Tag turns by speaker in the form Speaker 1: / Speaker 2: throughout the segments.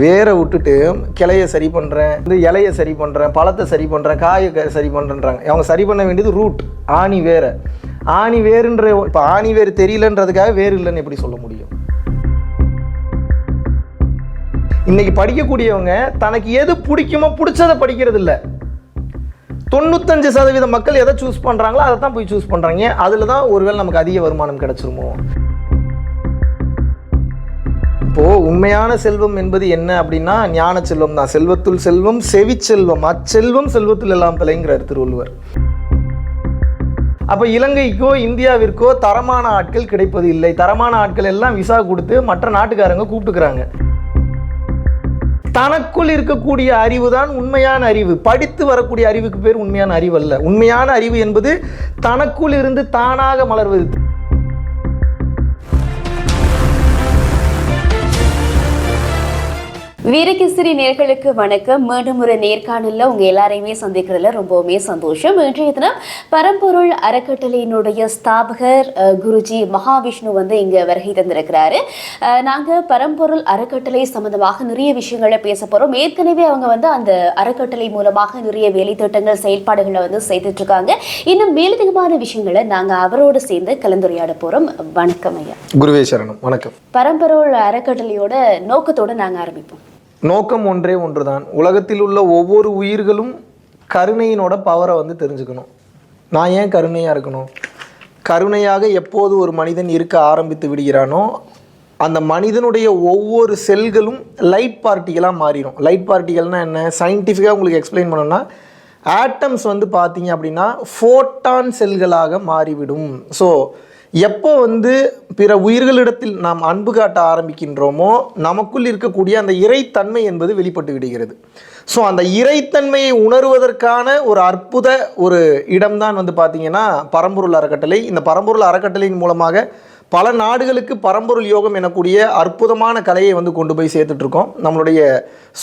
Speaker 1: வேரை விட்டுட்டு கிளையை சரி பண்ணுறேன் இந்த இலையை சரி பண்ணுறேன் பழத்தை சரி பண்ணுறேன் காயை சரி பண்ணுறேன்றாங்க அவங்க சரி பண்ண வேண்டியது ரூட் ஆணி வேறு ஆணி வேறுன்ற இப்போ ஆணி வேறு தெரியலன்றதுக்காக வேறு இல்லைன்னு எப்படி சொல்ல முடியும் இன்னைக்கு படிக்கக்கூடியவங்க தனக்கு எது பிடிக்குமோ பிடிச்சதை படிக்கிறது இல்லை தொண்ணூத்தஞ்சு சதவீத மக்கள் எதை சூஸ் பண்ணுறாங்களோ அதை தான் போய் சூஸ் பண்ணுறாங்க அதில் தான் ஒருவேளை நமக்கு அதிக வருமானம் கிடச்சிருமோ இப்போது உண்மையான செல்வம் என்பது என்ன அப்படின்னா ஞான செல்வம் தான் செல்வத்துள் செல்வம் செவிச்செல்வம் அச்செல்வம் செல்வத்தில் எல்லாம் தலைங்கிறார் திருவள்ளுவர் அப்போ இலங்கைக்கோ இந்தியாவிற்கோ தரமான ஆட்கள் கிடைப்பது இல்லை தரமான ஆட்கள் எல்லாம் விசா கொடுத்து மற்ற நாட்டுக்காரங்க கூப்பிட்டுக்கிறாங்க தனக்குள் இருக்கக்கூடிய அறிவு தான் உண்மையான அறிவு படித்து வரக்கூடிய அறிவுக்கு பேர் உண்மையான அறிவு அல்ல உண்மையான அறிவு என்பது தனக்குள் இருந்து தானாக மலர்வது
Speaker 2: வீரகிஸ்திரி நேர்களுக்கு வணக்கம் மீண்டும் ஒரு நேர்காணல உங்க எல்லாரையுமே சந்திக்கிறதுல ரொம்பவுமே சந்தோஷம் இன்றைய தினம் பரம்பொருள் அறக்கட்டளையினுடைய ஸ்தாபகர் குருஜி மகாவிஷ்ணு வந்து இங்க வருகை தந்திருக்கிறாரு நாங்க பரம்பொருள் அறக்கட்டளை சம்பந்தமாக நிறைய விஷயங்களை பேச போறோம் ஏற்கனவே அவங்க வந்து அந்த அறக்கட்டளை மூலமாக நிறைய திட்டங்கள் செயல்பாடுகளை வந்து செய்துட்டு இருக்காங்க இன்னும் மேலதிகமான விஷயங்களை நாங்க அவரோடு சேர்ந்து கலந்துரையாட போறோம் வணக்கம் ஐயா
Speaker 3: குருவே சரணம் வணக்கம்
Speaker 2: பரம்பொருள் அறக்கட்டளையோட நோக்கத்தோடு நாங்க ஆரம்பிப்போம்
Speaker 1: நோக்கம் ஒன்றே ஒன்று தான் உலகத்தில் உள்ள ஒவ்வொரு உயிர்களும் கருணையினோட பவரை வந்து தெரிஞ்சுக்கணும் நான் ஏன் கருணையாக இருக்கணும் கருணையாக எப்போது ஒரு மனிதன் இருக்க ஆரம்பித்து விடுகிறானோ அந்த மனிதனுடைய ஒவ்வொரு செல்களும் லைட் பார்ட்டிகளாக மாறிடும் லைட் பார்ட்டிகள்னால் என்ன சயின்டிஃபிக்காக உங்களுக்கு எக்ஸ்பிளைன் பண்ணோம்னா ஆட்டம்ஸ் வந்து பார்த்தீங்க அப்படின்னா ஃபோட்டான் செல்களாக மாறிவிடும் ஸோ எப்போ வந்து பிற உயிர்களிடத்தில் நாம் அன்பு காட்ட ஆரம்பிக்கின்றோமோ நமக்குள் இருக்கக்கூடிய அந்த இறைத்தன்மை என்பது வெளிப்பட்டு விடுகிறது ஸோ அந்த இறைத்தன்மையை உணர்வதற்கான ஒரு அற்புத ஒரு இடம்தான் வந்து பார்த்திங்கன்னா பரம்பொருள் அறக்கட்டளை இந்த பரம்பொருள் அறக்கட்டளையின் மூலமாக பல நாடுகளுக்கு பரம்பொருள் யோகம் எனக்கூடிய அற்புதமான கலையை வந்து கொண்டு போய் சேர்த்துட்ருக்கோம் நம்மளுடைய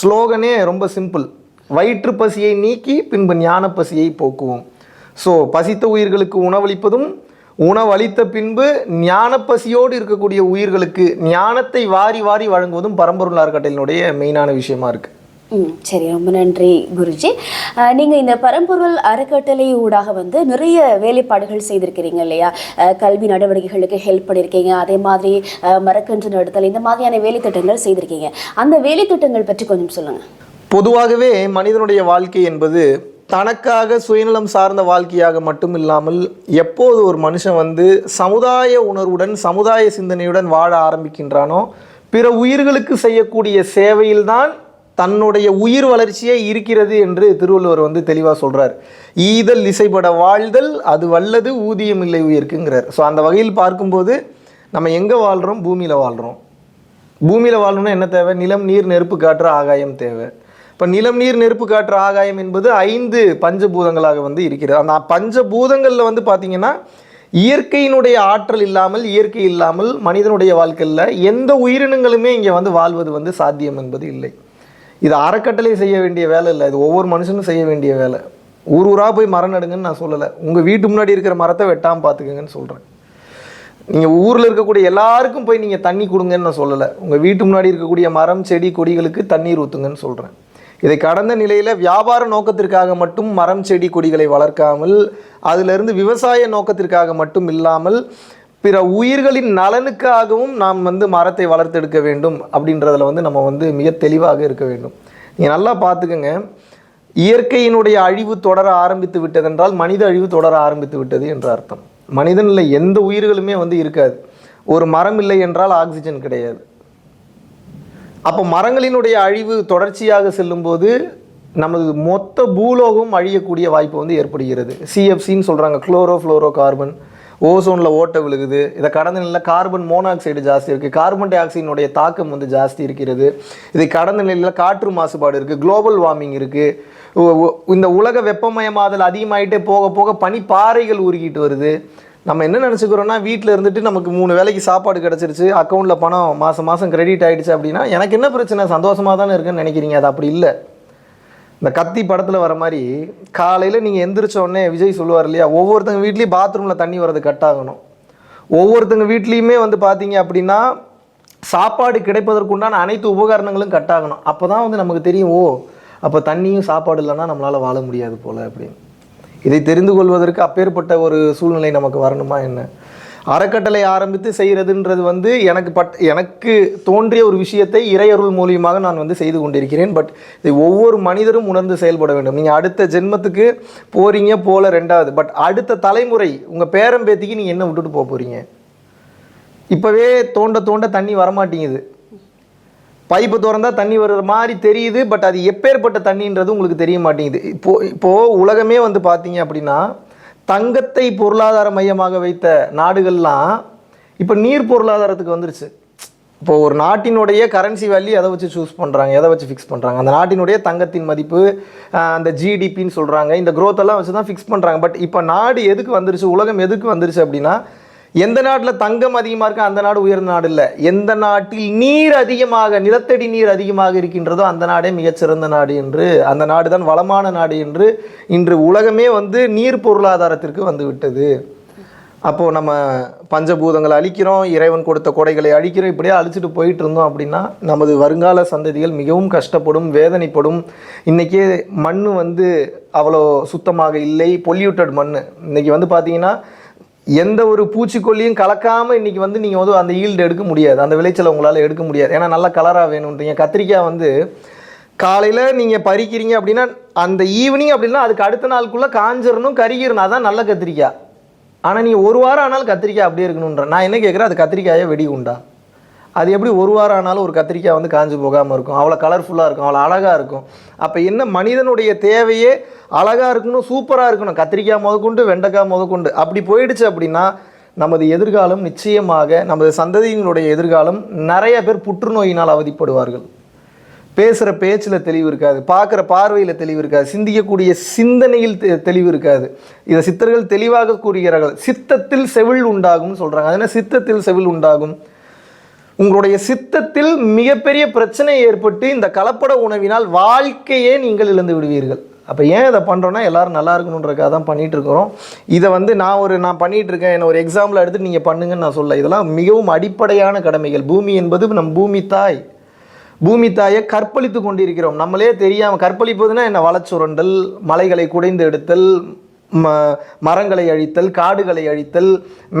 Speaker 1: ஸ்லோகனே ரொம்ப சிம்பிள் வயிற்று பசியை நீக்கி பின்பு ஞான பசியை போக்குவோம் ஸோ பசித்த உயிர்களுக்கு உணவளிப்பதும் உணவளித்த பின்பு ஞானப்பசியோடு இருக்கக்கூடிய உயிர்களுக்கு ஞானத்தை வாரி வாரி வழங்குவதும் பரம்பொருள் கட்டலினுடைய மெயினான விஷயமா இருக்குது
Speaker 2: ம் சரி ரொம்ப நன்றி குருஜி நீங்கள் இந்த பரம்பொருள் அறக்கட்டளை ஊடாக வந்து நிறைய வேலைப்பாடுகள் செய்திருக்கிறீங்க இல்லையா கல்வி நடவடிக்கைகளுக்கு ஹெல்ப் பண்ணியிருக்கீங்க அதே மாதிரி மரக்கன்று நடுத்தல் இந்த மாதிரியான வேலைத்திட்டங்கள் செய்திருக்கீங்க அந்த வேலைத்திட்டங்கள் பற்றி கொஞ்சம் சொல்லுங்கள்
Speaker 1: பொதுவாகவே மனிதனுடைய வாழ்க்கை என்பது தனக்காக சுயநலம் சார்ந்த வாழ்க்கையாக மட்டும் இல்லாமல் எப்போது ஒரு மனுஷன் வந்து சமுதாய உணர்வுடன் சமுதாய சிந்தனையுடன் வாழ ஆரம்பிக்கின்றானோ பிற உயிர்களுக்கு செய்யக்கூடிய சேவையில்தான் தன்னுடைய உயிர் வளர்ச்சியே இருக்கிறது என்று திருவள்ளுவர் வந்து தெளிவாக சொல்கிறார் ஈதல் இசைப்பட வாழ்தல் அது வல்லது ஊதியம் இல்லை உயிர்க்குங்கிறார் ஸோ அந்த வகையில் பார்க்கும்போது நம்ம எங்கே வாழ்கிறோம் பூமியில் வாழ்கிறோம் பூமியில் வாழணும்னா என்ன தேவை நிலம் நீர் நெருப்பு காற்று ஆகாயம் தேவை இப்போ நிலம் நீர் நெருப்பு காற்று ஆகாயம் என்பது ஐந்து பஞ்சபூதங்களாக வந்து இருக்கிறது அந்த பஞ்சபூதங்களில் வந்து பார்த்திங்கன்னா இயற்கையினுடைய ஆற்றல் இல்லாமல் இயற்கை இல்லாமல் மனிதனுடைய வாழ்க்கையில் எந்த உயிரினங்களுமே இங்கே வந்து வாழ்வது வந்து சாத்தியம் என்பது இல்லை இது அறக்கட்டளை செய்ய வேண்டிய வேலை இல்லை இது ஒவ்வொரு மனுஷனும் செய்ய வேண்டிய வேலை ஊர் ஊராக போய் மரம் நடுங்கன்னு நான் சொல்லலை உங்கள் வீட்டு முன்னாடி இருக்கிற மரத்தை வெட்டாமல் பார்த்துக்கங்கன்னு சொல்கிறேன் நீங்கள் ஊரில் இருக்கக்கூடிய எல்லாருக்கும் போய் நீங்கள் தண்ணி கொடுங்கன்னு நான் சொல்லலை உங்கள் வீட்டு முன்னாடி இருக்கக்கூடிய மரம் செடி கொடிகளுக்கு தண்ணீர் ஊற்றுங்கன்னு சொல்கிறேன் இதை கடந்த நிலையில் வியாபார நோக்கத்திற்காக மட்டும் மரம் செடி கொடிகளை வளர்க்காமல் அதிலிருந்து விவசாய நோக்கத்திற்காக மட்டும் இல்லாமல் பிற உயிர்களின் நலனுக்காகவும் நாம் வந்து மரத்தை வளர்த்தெடுக்க வேண்டும் அப்படின்றதில் வந்து நம்ம வந்து மிக தெளிவாக இருக்க வேண்டும் நீங்கள் நல்லா பார்த்துக்கோங்க இயற்கையினுடைய அழிவு தொடர ஆரம்பித்து விட்டதென்றால் மனித அழிவு தொடர ஆரம்பித்து விட்டது என்ற அர்த்தம் மனிதனில் எந்த உயிர்களுமே வந்து இருக்காது ஒரு மரம் இல்லை என்றால் ஆக்சிஜன் கிடையாது அப்போ மரங்களினுடைய அழிவு தொடர்ச்சியாக செல்லும்போது நமது மொத்த பூலோகம் அழியக்கூடிய வாய்ப்பு வந்து ஏற்படுகிறது சிஎஃப்சின்னு சொல்கிறாங்க குளோரோ ஃப்ளோரோ கார்பன் ஓசோனில் ஓட்டை விழுகுது இதை கடந்த நிலையில் கார்பன் மோனாக்சைடு ஜாஸ்தி இருக்குது கார்பன் டை ஆக்சைடினுடைய தாக்கம் வந்து ஜாஸ்தி இருக்கிறது இதை கடந்த நிலையில் காற்று மாசுபாடு இருக்குது குளோபல் வார்மிங் இருக்குது இந்த உலக வெப்பமயமாதல் அதிகமாகிட்டே போக போக பனிப்பாறைகள் உருகிட்டு வருது நம்ம என்ன நினச்சிக்கிறோன்னா வீட்டில் இருந்துட்டு நமக்கு மூணு வேலைக்கு சாப்பாடு கிடச்சிருச்சு அக்கௌண்ட்டில் பணம் மாதம் மாதம் கிரெடிட் ஆகிடுச்சு அப்படின்னா எனக்கு என்ன பிரச்சனை சந்தோஷமாக தானே இருக்குன்னு நினைக்கிறீங்க அது அப்படி இல்லை இந்த கத்தி படத்தில் வர மாதிரி காலையில் நீங்கள் எந்திரிச்சோடனே விஜய் சொல்லுவார் இல்லையா ஒவ்வொருத்தங்க வீட்லேயும் பாத்ரூமில் தண்ணி வர்றது கட் ஆகணும் ஒவ்வொருத்தங்க வீட்லேயுமே வந்து பார்த்தீங்க அப்படின்னா சாப்பாடு கிடைப்பதற்குண்டான அனைத்து உபகரணங்களும் கட் ஆகணும் அப்போ தான் வந்து நமக்கு தெரியும் ஓ அப்போ தண்ணியும் சாப்பாடு இல்லைன்னா நம்மளால் வாழ முடியாது போல் அப்படின்னு இதை தெரிந்து கொள்வதற்கு அப்பேற்பட்ட ஒரு சூழ்நிலை நமக்கு வரணுமா என்ன அறக்கட்டளை ஆரம்பித்து செய்கிறதுன்றது வந்து எனக்கு பட் எனக்கு தோன்றிய ஒரு விஷயத்தை இறையருள் மூலியமாக நான் வந்து செய்து கொண்டிருக்கிறேன் பட் இதை ஒவ்வொரு மனிதரும் உணர்ந்து செயல்பட வேண்டும் நீங்கள் அடுத்த ஜென்மத்துக்கு போகிறீங்க போல ரெண்டாவது பட் அடுத்த தலைமுறை உங்கள் பேரம்பேத்திக்கு நீங்கள் என்ன விட்டுட்டு போக போகிறீங்க இப்போவே தோண்ட தோண்ட தண்ணி வரமாட்டேங்குது பைப்பு திறந்தால் தண்ணி வர்ற மாதிரி தெரியுது பட் அது எப்பேற்பட்ட தண்ணின்றது உங்களுக்கு தெரிய மாட்டேங்குது இப்போது இப்போது உலகமே வந்து பார்த்தீங்க அப்படின்னா தங்கத்தை பொருளாதார மையமாக வைத்த நாடுகள்லாம் இப்போ நீர் பொருளாதாரத்துக்கு வந்துருச்சு இப்போ ஒரு நாட்டினுடைய கரன்சி வேல்யூ எதை வச்சு சூஸ் பண்ணுறாங்க எதை வச்சு ஃபிக்ஸ் பண்ணுறாங்க அந்த நாட்டினுடைய தங்கத்தின் மதிப்பு அந்த ஜிடிபின்னு சொல்கிறாங்க இந்த க்ரோத் எல்லாம் வச்சு தான் ஃபிக்ஸ் பண்ணுறாங்க பட் இப்போ நாடு எதுக்கு வந்துருச்சு உலகம் எதுக்கு வந்துருச்சு அப்படின்னா எந்த நாட்டில் தங்கம் அதிகமாக இருக்கோ அந்த நாடு உயர்ந்த நாடு இல்லை எந்த நாட்டில் நீர் அதிகமாக நிலத்தடி நீர் அதிகமாக இருக்கின்றதோ அந்த நாடே மிகச்சிறந்த நாடு என்று அந்த நாடு தான் வளமான நாடு என்று இன்று உலகமே வந்து நீர் பொருளாதாரத்திற்கு வந்துவிட்டது அப்போது நம்ம பஞ்சபூதங்களை அழிக்கிறோம் இறைவன் கொடுத்த கொடைகளை அழிக்கிறோம் இப்படியே அழிச்சிட்டு போயிட்டு இருந்தோம் அப்படின்னா நமது வருங்கால சந்ததிகள் மிகவும் கஷ்டப்படும் வேதனைப்படும் இன்றைக்கே மண் வந்து அவ்வளோ சுத்தமாக இல்லை பொல்யூட்டட் மண் இன்றைக்கி வந்து பார்த்திங்கன்னா எந்த ஒரு பூச்சிக்கொல்லியும் கலக்காமல் இன்றைக்கி வந்து நீங்கள் வந்து அந்த ஈல்டு எடுக்க முடியாது அந்த விளைச்சலை உங்களால் எடுக்க முடியாது ஏன்னா நல்லா கலராக வேணுன்றீங்க கத்திரிக்காய் வந்து காலையில் நீங்கள் பறிக்கிறீங்க அப்படின்னா அந்த ஈவினிங் அப்படின்னா அதுக்கு அடுத்த நாளுக்குள்ளே காஞ்சிடணும் கருகிடணும் அதான் நல்ல கத்திரிக்காய் ஆனால் நீங்கள் ஒரு வாரம் ஆனாலும் கத்திரிக்காய் அப்படியே இருக்கணுன்ற நான் என்ன கேட்குறேன் அது கத்திரிக்காயே வெடி உண்டா அது எப்படி ஒரு வாரம் ஆனாலும் ஒரு கத்திரிக்காய் வந்து காஞ்சி போகாமல் இருக்கும் அவ்வளோ கலர்ஃபுல்லாக இருக்கும் அவ்வளோ அழகாக இருக்கும் அப்போ என்ன மனிதனுடைய தேவையே அழகாக இருக்கணும் சூப்பராக இருக்கணும் கத்திரிக்காய் முதக்கொண்டு வெண்டைக்காய் முதக்கொண்டு அப்படி போயிடுச்சு அப்படின்னா நமது எதிர்காலம் நிச்சயமாக நமது சந்ததியினுடைய எதிர்காலம் நிறைய பேர் புற்றுநோயினால் அவதிப்படுவார்கள் பேசுகிற பேச்சில் தெளிவு இருக்காது பார்க்குற பார்வையில் தெளிவு இருக்காது சிந்திக்கக்கூடிய சிந்தனையில் தெளிவு இருக்காது இதை சித்தர்கள் தெளிவாக கூறுகிறார்கள் சித்தத்தில் செவில் உண்டாகும்னு சொல்கிறாங்க அதனால் சித்தத்தில் செவில் உண்டாகும் உங்களுடைய சித்தத்தில் மிகப்பெரிய பிரச்சனை ஏற்பட்டு இந்த கலப்பட உணவினால் வாழ்க்கையே நீங்கள் இழந்து விடுவீர்கள் அப்போ ஏன் இதை பண்ணுறோன்னா எல்லோரும் நல்லா இருக்கணுன்றக்காக தான் பண்ணிகிட்ருக்குறோம் இதை வந்து நான் ஒரு நான் பண்ணிகிட்ருக்கேன் என்னை ஒரு எக்ஸாம்பிள் எடுத்து நீங்கள் பண்ணுங்கன்னு நான் சொல்ல இதெல்லாம் மிகவும் அடிப்படையான கடமைகள் பூமி என்பது நம் பூமி தாய் பூமி தாயை கற்பழித்து கொண்டிருக்கிறோம் நம்மளே தெரியாமல் கற்பழிப்பதுன்னா என்ன வளச்சுரண்டல் மலைகளை குடைந்து எடுத்தல் ம மரங்களை அழித்தல் காடுகளை அழித்தல்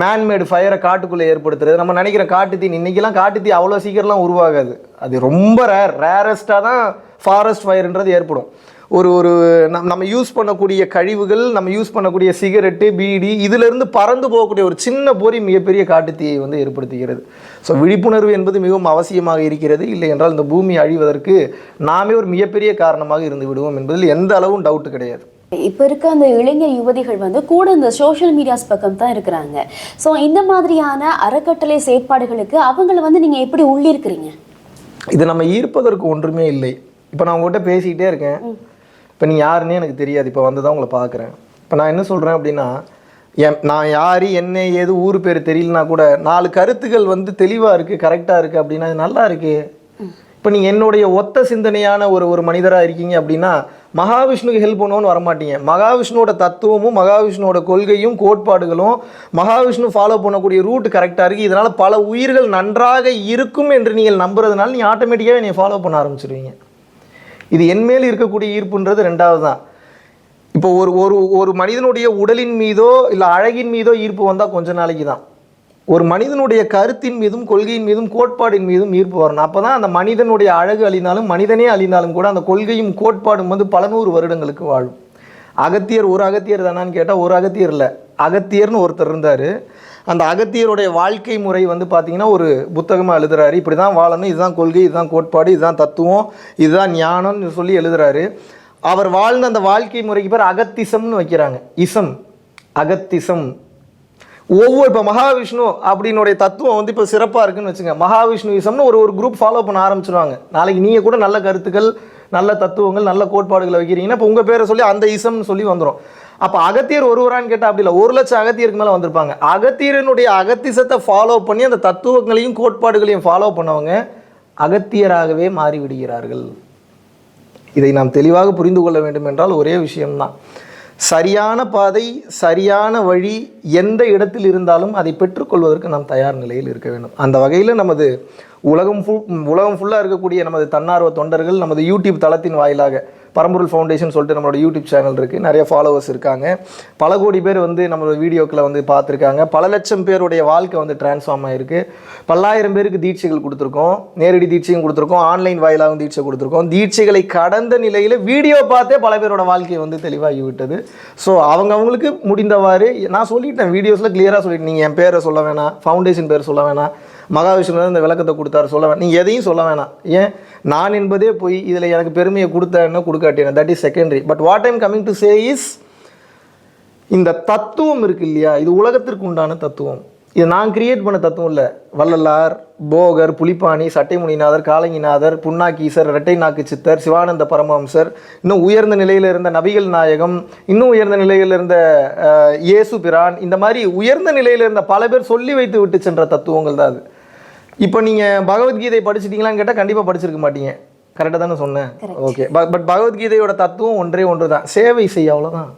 Speaker 1: மேன்மேடு ஃபயரை காட்டுக்குள்ளே ஏற்படுத்துறது நம்ம நினைக்கிற காட்டுத்தீ இன்றைக்கெலாம் காட்டுத்தீ அவ்வளோ சீக்கிரம்லாம் உருவாகாது அது ரொம்ப ரேர் ரேரஸ்ட்டாக தான் ஃபாரஸ்ட் ஃபயர்ன்றது ஏற்படும் ஒரு ஒரு நம் நம்ம யூஸ் பண்ணக்கூடிய கழிவுகள் நம்ம யூஸ் பண்ணக்கூடிய சிகரெட்டு பீடி இதிலிருந்து பறந்து போகக்கூடிய ஒரு சின்ன பொறி மிகப்பெரிய காட்டுத்தீயை வந்து ஏற்படுத்துகிறது ஸோ விழிப்புணர்வு என்பது மிகவும் அவசியமாக இருக்கிறது இல்லை என்றால் இந்த பூமி அழிவதற்கு நாமே ஒரு மிகப்பெரிய காரணமாக இருந்து விடுவோம் என்பதில் எந்த அளவும் டவுட்டு கிடையாது
Speaker 2: இப்போ இருக்க அந்த இளைஞர் யுவதிகள் வந்து கூட இந்த சோஷியல் மீடியாஸ் பக்கம் தான் இருக்கிறாங்க ஸோ இந்த மாதிரியான அறக்கட்டளை செயற்பாடுகளுக்கு அவங்கள வந்து நீங்கள் எப்படி உள்ளிருக்கிறீங்க
Speaker 1: இது நம்ம ஈர்ப்பதற்கு ஒன்றுமே இல்லை இப்போ நான் உங்கள்கிட்ட பேசிக்கிட்டே இருக்கேன் இப்போ நீங்கள் யாருன்னே எனக்கு தெரியாது இப்போ வந்து தான் உங்களை பார்க்குறேன் இப்போ நான் என்ன சொல்கிறேன் அப்படின்னா என் நான் யார் என்ன ஏது ஊர் பேர் தெரியலனா கூட நாலு கருத்துக்கள் வந்து தெளிவாக இருக்குது கரெக்டாக இருக்குது அப்படின்னா அது நல்லா இருக்குது இப்போ நீங்கள் என்னுடைய ஒத்த சிந்தனையான ஒரு ஒரு மனிதராக இருக்கீங்க அப்படின்னா மகாவிஷ்ணுக்கு ஹெல்ப் பண்ணுவோன்னு வரமாட்டீங்க மகாவிஷ்ணுவோட தத்துவமும் மகாவிஷ்ணுவோட கொள்கையும் கோட்பாடுகளும் மகாவிஷ்ணு ஃபாலோ பண்ணக்கூடிய ரூட் கரெக்டாக இருக்குது இதனால் பல உயிர்கள் நன்றாக இருக்கும் என்று நீங்கள் நம்புறதுனால நீ ஆட்டோமேட்டிக்காகவே நீ ஃபாலோ பண்ண ஆரம்பிச்சிருவீங்க இது என்மேல் இருக்கக்கூடிய ஈர்ப்புன்றது ரெண்டாவது தான் இப்போ ஒரு ஒரு ஒரு மனிதனுடைய உடலின் மீதோ இல்லை அழகின் மீதோ ஈர்ப்பு வந்தால் கொஞ்ச நாளைக்கு தான் ஒரு மனிதனுடைய கருத்தின் மீதும் கொள்கையின் மீதும் கோட்பாடின் மீதும் ஈர்ப்பு வரணும் அப்போ தான் அந்த மனிதனுடைய அழகு அழிந்தாலும் மனிதனே அழிந்தாலும் கூட அந்த கொள்கையும் கோட்பாடும் வந்து பல நூறு வருடங்களுக்கு வாழும் அகத்தியர் ஒரு அகத்தியர் தானான்னு கேட்டால் ஒரு அகத்தியர் இல்லை அகத்தியர்னு ஒருத்தர் இருந்தார் அந்த அகத்தியருடைய வாழ்க்கை முறை வந்து பார்த்திங்கன்னா ஒரு புத்தகமாக எழுதுறாரு இப்படி தான் வாழணும் இதுதான் கொள்கை இதுதான் கோட்பாடு இதுதான் தத்துவம் இதுதான் ஞானம்னு சொல்லி எழுதுறாரு அவர் வாழ்ந்த அந்த வாழ்க்கை முறைக்கு பேர் அகத்திசம்னு வைக்கிறாங்க இசம் அகத்திசம் ஒவ்வொரு இப்போ மகாவிஷ்ணு அப்படின்னுடைய தத்துவம் வந்து இப்போ சிறப்பாக இருக்குன்னு வச்சுங்க மகாவிஷ்ணுவிசம்னு ஒரு ஒரு குரூப் ஃபாலோ பண்ண ஆரம்பிச்சிருவாங்க நாளைக்கு நீங்கள் கூட நல்ல கருத்துக்கள் நல்ல தத்துவங்கள் நல்ல கோட்பாடுகளை வைக்கிறீங்கன்னா இப்போ உங்கள் பேரை சொல்லி அந்த இசம்னு சொல்லி வந்துடும் அப்போ அகத்தியர் ஒருவரான்னு கேட்டால் அப்படி இல்லை ஒரு லட்சம் அகத்தியருக்கு மேலே வந்திருப்பாங்க அகத்தியரனுடைய அகத்திசத்தை ஃபாலோ பண்ணி அந்த தத்துவங்களையும் கோட்பாடுகளையும் ஃபாலோ பண்ணவங்க அகத்தியராகவே மாறிவிடுகிறார்கள் இதை நாம் தெளிவாக புரிந்து கொள்ள வேண்டும் என்றால் ஒரே விஷயம்தான் சரியான பாதை சரியான வழி எந்த இடத்தில் இருந்தாலும் அதை பெற்றுக்கொள்வதற்கு நாம் தயார் நிலையில் இருக்க வேண்டும் அந்த வகையில் நமது உலகம் ஃபுல் உலகம் ஃபுல்லாக இருக்கக்கூடிய நமது தன்னார்வ தொண்டர்கள் நமது யூடியூப் தளத்தின் வாயிலாக பரம்பொருள் ஃபவுண்டேஷன் சொல்லிட்டு நம்மளோட யூடியூப் சேனல் இருக்குது நிறைய ஃபாலோவர்ஸ் இருக்காங்க பல கோடி பேர் வந்து நம்மளோட வீடியோக்களை வந்து பார்த்துருக்காங்க பல லட்சம் பேருடைய வாழ்க்கை வந்து டிரான்ஸ்ஃபார்ம் ஆகிருக்கு பல்லாயிரம் பேருக்கு தீட்சைகள் கொடுத்துருக்கோம் நேரடி தீட்சையும் கொடுத்துருக்கோம் ஆன்லைன் வாயிலாகவும் தீட்சை கொடுத்துருக்கோம் தீட்சைகளை கடந்த நிலையில் வீடியோ பார்த்தே பல பேரோட வாழ்க்கையை வந்து தெளிவாகி விட்டது ஸோ அவங்கவுங்களுக்கு முடிந்தவாறு நான் சொல்லிட்டேன் வீடியோஸில் கிளியராக சொல்லிட்டேன் நீங்கள் என் பேரை சொல்ல வேணாம் ஃபவுண்டேஷன் பேர் சொல்ல வேணாம் மகாவிஷ்ணு இந்த விளக்கத்தை கொடுத்தாரு சொல்ல வேணாம் நீங்கள் எதையும் சொல்ல வேணாம் ஏன் நான் என்பதே போய் இதில் எனக்கு பெருமையை கொடுத்தேன்னு கொடுக்காட்டினேன் that is secondary but what I'm coming to say is இந்த தத்துவம் இருக்கு இல்லையா இது உலகத்திற்கு உண்டான தத்துவம் இது நான் கிரியேட் பண்ண தத்துவம் இல்லை வள்ளலார் போகர் புலிப்பாணி சட்டைமுனிநாதர் காலங்கிநாதர் புண்ணாக்கீசர் இரட்டை நாக்கு சித்தர் சிவானந்த பரமஹம்சர் இன்னும் உயர்ந்த நிலையில் இருந்த நபிகள் நாயகம் இன்னும் உயர்ந்த நிலையில் இருந்த இயேசு பிரான் இந்த மாதிரி உயர்ந்த நிலையில் இருந்த பல பேர் சொல்லி வைத்து விட்டு சென்ற தத்துவங்கள் தான் அது இப்போ நீங்கள் பகவத்கீதை படிச்சிட்டீங்களான்னு கேட்டால் கண்டிப்பாக படிச்சிருக்க மாட்டீங்க கரெக்டாக தானே சொன்னேன் ஓகே பட் பகவத்கீதையோட தத்துவம் ஒன்றே ஒன்று தான் சேவை செய்ய அவ்வளோதான்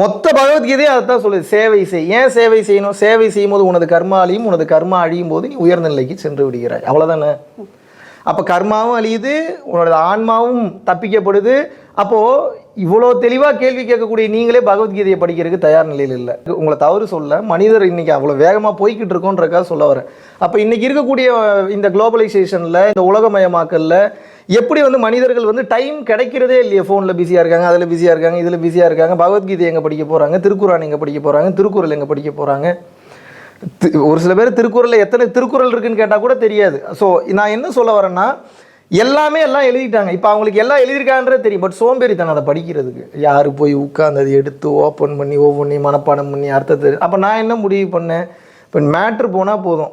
Speaker 1: மொத்த பகவத்கீதையும் அதை தான் சொல்லுது சேவை செய் ஏன் சேவை செய்யணும் சேவை செய்யும் போது உனது கர்மா அழியும் உனது கர்மா அழியும் போது நீ உயர்ந்த நிலைக்கு சென்று விடுகிறாய் அவ்வளோதானே அப்போ கர்மாவும் அழியுது உன்னோட ஆன்மாவும் தப்பிக்கப்படுது அப்போது இவ்வளோ தெளிவாக கேள்வி கேட்கக்கூடிய நீங்களே பகவத்கீதையை படிக்கிறதுக்கு தயார் நிலையில் இல்லை உங்களை தவறு சொல்ல மனிதர் இன்னைக்கு அவ்வளோ வேகமாக போய்கிட்டு இருக்கோன்றக்காக சொல்ல வரேன் அப்போ இன்னைக்கு இருக்கக்கூடிய இந்த குளோபலைசேஷனில் இந்த உலகமயமாக்கலில் எப்படி வந்து மனிதர்கள் வந்து டைம் கிடைக்கிறதே இல்லையா ஃபோனில் பிஸியாக இருக்காங்க அதில் பிஸியாக இருக்காங்க இதில் பிஸியாக இருக்காங்க பகவத்கீதை எங்கே படிக்க போகிறாங்க திருக்குறான் எங்கே படிக்க போகிறாங்க திருக்குறள் எங்கே படிக்க போகிறாங்க ஒரு சில பேர் திருக்குறளில் எத்தனை திருக்குறள் இருக்குன்னு கேட்டால் கூட தெரியாது ஸோ நான் என்ன சொல்ல வரேன்னா எல்லாமே எல்லாம் எழுதிட்டாங்க இப்போ அவங்களுக்கு எல்லாம் எழுதியிருக்கான்றது தெரியும் பட் சோம்பேறித்தனம் அதை படிக்கிறதுக்கு யார் போய் உட்காந்து அதை எடுத்து ஓப்பன் பண்ணி ஒவ்வொன்றையும் மனப்பாடம் பண்ணி அர்த்தத்தை அப்போ நான் என்ன முடிவு பண்ணேன் இப்போ மேட்ரு போனால் போதும்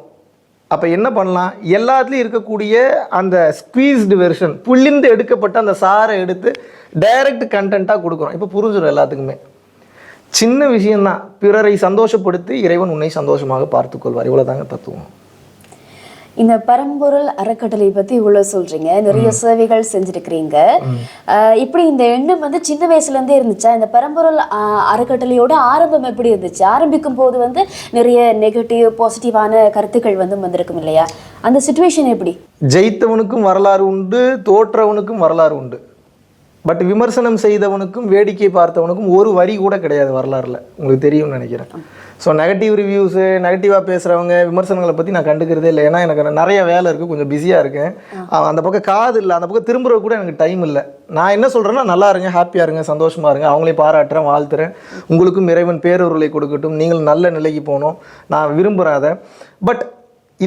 Speaker 1: அப்போ என்ன பண்ணலாம் எல்லாத்துலேயும் இருக்கக்கூடிய அந்த ஸ்குவீஸ்டு வெர்ஷன் புள்ளிந்து எடுக்கப்பட்ட அந்த சாரை எடுத்து டைரக்ட் கண்டென்ட்டாக கொடுக்குறோம் இப்போ புரிஞ்சிடும் எல்லாத்துக்குமே சின்ன விஷயந்தான் பிறரை சந்தோஷப்படுத்தி இறைவன் உன்னை சந்தோஷமாக பார்த்துக்கொள்வார் இவ்வளோதாங்க தத்துவம்
Speaker 2: இந்த பரம்பொருள் அறக்கட்டளை பத்தி இவ்வளவு சொல்றீங்க நிறைய சேவைகள் செஞ்சிருக்கிறீங்க இப்படி இந்த எண்ணம் வந்து சின்ன வயசுல இருந்தே இருந்துச்சா இந்த பரம்பொருள் அறக்கட்டளையோட ஆரம்பம் எப்படி இருந்துச்சு ஆரம்பிக்கும் போது வந்து நிறைய நெகட்டிவ் பாசிட்டிவான கருத்துக்கள் வந்து வந்திருக்கும் இல்லையா அந்த சுச்சுவேஷன் எப்படி
Speaker 1: ஜெயித்தவனுக்கும் வரலாறு உண்டு தோற்றவனுக்கும் வரலாறு உண்டு பட் விமர்சனம் செய்தவனுக்கும் வேடிக்கை பார்த்தவனுக்கும் ஒரு வரி கூட கிடையாது வரலாறுல உங்களுக்கு தெரியும்னு நினைக்கிறேன் ஸோ நெகட்டிவ் ரிவ்யூஸு நெகட்டிவாக பேசுகிறவங்க விமர்சனங்களை பற்றி நான் கண்டுக்கிறதே இல்லை ஏன்னா எனக்கு நிறைய வேலை இருக்குது கொஞ்சம் பிஸியாக இருக்கேன் அந்த பக்கம் காது இல்லை அந்த பக்கம் திரும்புறது கூட எனக்கு டைம் இல்லை நான் என்ன சொல்கிறேன்னா நல்லா இருங்க ஹாப்பியாக இருங்க சந்தோஷமாக இருங்க அவங்களையும் பாராட்டுறேன் வாழ்த்துறேன் உங்களுக்கும் இறைவன் பேரூர்களை கொடுக்கட்டும் நீங்கள் நல்ல நிலைக்கு போகணும் நான் விரும்புகிறேன் அதை பட்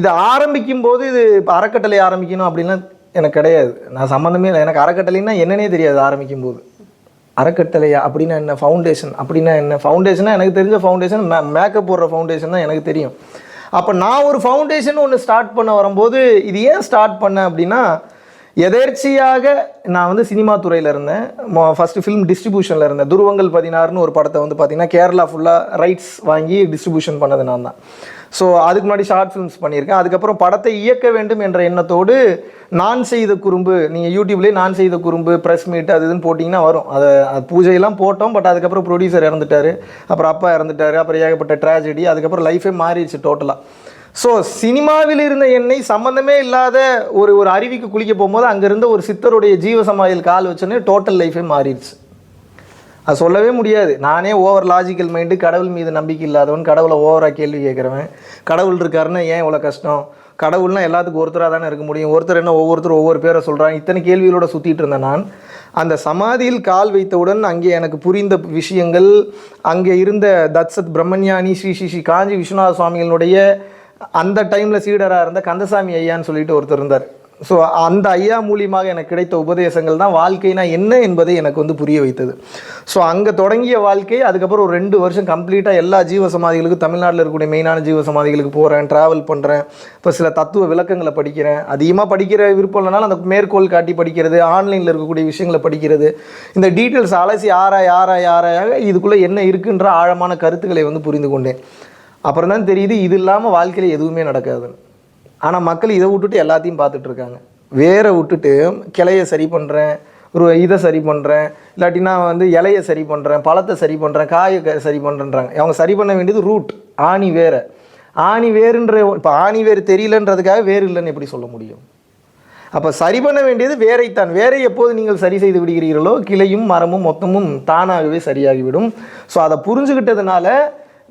Speaker 1: இதை ஆரம்பிக்கும் போது இது இப்போ அறக்கட்டளை ஆரம்பிக்கணும் அப்படின்னா எனக்கு கிடையாது நான் சம்மந்தமே இல்லை எனக்கு அறக்கட்டளைன்னா என்னன்னே தெரியாது ஆரம்பிக்கும் போது அறக்கட்டளையா அப்படின்னா என்ன ஃபவுண்டேஷன் அப்படின்னா என்ன ஃபவுண்டேஷனாக எனக்கு தெரிஞ்ச ஃபவுண்டேஷன் மே மேக்கப் போடுற ஃபவுண்டேஷன் தான் எனக்கு தெரியும் அப்போ நான் ஒரு ஃபவுண்டேஷன் ஒன்று ஸ்டார்ட் பண்ண வரும்போது இது ஏன் ஸ்டார்ட் பண்ணேன் அப்படின்னா எதேர்ச்சியாக நான் வந்து சினிமா துறையில் இருந்தேன் ஃபஸ்ட்டு ஃபிலிம் டிஸ்ட்ரிபியூஷனில் இருந்தேன் துருவங்கள் பதினாறுன்னு ஒரு படத்தை வந்து பார்த்திங்கன்னா கேரளா ஃபுல்லாக ரைட்ஸ் வாங்கி டிஸ்ட்ரிபியூஷன் பண்ணது நான் தான் ஸோ அதுக்கு முன்னாடி ஷார்ட் ஃபிலிம்ஸ் பண்ணியிருக்கேன் அதுக்கப்புறம் படத்தை இயக்க வேண்டும் என்ற எண்ணத்தோடு நான் செய்த குறும்பு நீங்கள் யூடியூப்லேயே நான் செய்த குறும்பு ப்ரெஸ் மீட் அது இதுன்னு போட்டிங்கன்னா வரும் அதை பூஜையெல்லாம் போட்டோம் பட் அதுக்கப்புறம் ப்ரொடியூசர் இறந்துட்டார் அப்புறம் அப்பா இறந்துட்டார் அப்புறம் ஏகப்பட்ட ட்ராஜடி அதுக்கப்புறம் லைஃபே மாறிடுச்சு டோட்டலாக ஸோ சினிமாவில் இருந்த என்னை சம்மந்தமே இல்லாத ஒரு ஒரு அருவிக்கு குளிக்க போகும்போது அங்கேருந்து ஒரு சித்தருடைய ஜீவசமாயில் கால் வச்சோன்னே டோட்டல் லைஃபே மாறிடுச்சு அது சொல்லவே முடியாது நானே ஓவர் லாஜிக்கல் மைண்டு கடவுள் மீது நம்பிக்கை இல்லாதவன் கடவுளை ஓவராக கேள்வி கேட்குறவன் கடவுள் இருக்காருன்னா ஏன் இவ்வளோ கஷ்டம் கடவுள்னா எல்லாத்துக்கும் ஒருத்தராக தானே இருக்க முடியும் ஒருத்தர் என்ன ஒவ்வொருத்தரும் ஒவ்வொரு பேரை சொல்கிறான் இத்தனை கேள்விகளோட சுற்றிட்டு இருந்தேன் நான் அந்த சமாதியில் கால் வைத்தவுடன் அங்கே எனக்கு புரிந்த விஷயங்கள் அங்கே இருந்த தத்சத் பிரம்மஞானி ஸ்ரீ ஸ்ரீ ஸ்ரீ காஞ்சி விஸ்வநாத சுவாமிகளுடைய அந்த டைமில் சீடராக இருந்த கந்தசாமி ஐயான்னு சொல்லிட்டு ஒருத்தர் இருந்தார் ஸோ அந்த ஐயா மூலியமாக எனக்கு கிடைத்த உபதேசங்கள் தான் வாழ்க்கைனா என்ன என்பதை எனக்கு வந்து புரிய வைத்தது ஸோ அங்கே தொடங்கிய வாழ்க்கை அதுக்கப்புறம் ஒரு ரெண்டு வருஷம் கம்ப்ளீட்டாக எல்லா ஜீவ சமாதிகளுக்கும் தமிழ்நாட்டில் இருக்கக்கூடிய மெயினான ஜீவ சமாதிகளுக்கு போகிறேன் ட்ராவல் பண்ணுறேன் இப்போ சில தத்துவ விளக்கங்களை படிக்கிறேன் அதிகமாக படிக்கிற விருப்பம் இல்லைனாலும் அந்த மேற்கோள் காட்டி படிக்கிறது ஆன்லைனில் இருக்கக்கூடிய விஷயங்களை படிக்கிறது இந்த டீட்டெயில்ஸ் அலசி ஆராய் ஆராய் ஆராயாக இதுக்குள்ளே என்ன இருக்குன்ற ஆழமான கருத்துக்களை வந்து புரிந்து கொண்டேன் அப்புறம் தான் தெரியுது இது இல்லாமல் வாழ்க்கையில் எதுவுமே நடக்காதுன்னு ஆனால் மக்கள் இதை விட்டுட்டு எல்லாத்தையும் பார்த்துட்டு இருக்காங்க வேரை விட்டுட்டு கிளையை சரி பண்ணுறேன் ஒரு இதை சரி பண்ணுறேன் இல்லாட்டி நான் வந்து இலையை சரி பண்ணுறேன் பழத்தை சரி பண்ணுறேன் காயை சரி பண்ணுறேன்றாங்க அவங்க சரி பண்ண வேண்டியது ரூட் ஆணி வேறு ஆணி வேறுன்ற இப்போ ஆணி வேறு தெரியலன்றதுக்காக வேறு இல்லைன்னு எப்படி சொல்ல முடியும் அப்போ சரி பண்ண வேண்டியது வேறைத்தான் வேறை எப்போது நீங்கள் சரி செய்து விடுகிறீர்களோ கிளையும் மரமும் மொத்தமும் தானாகவே சரியாகிவிடும் ஸோ அதை புரிஞ்சுக்கிட்டதுனால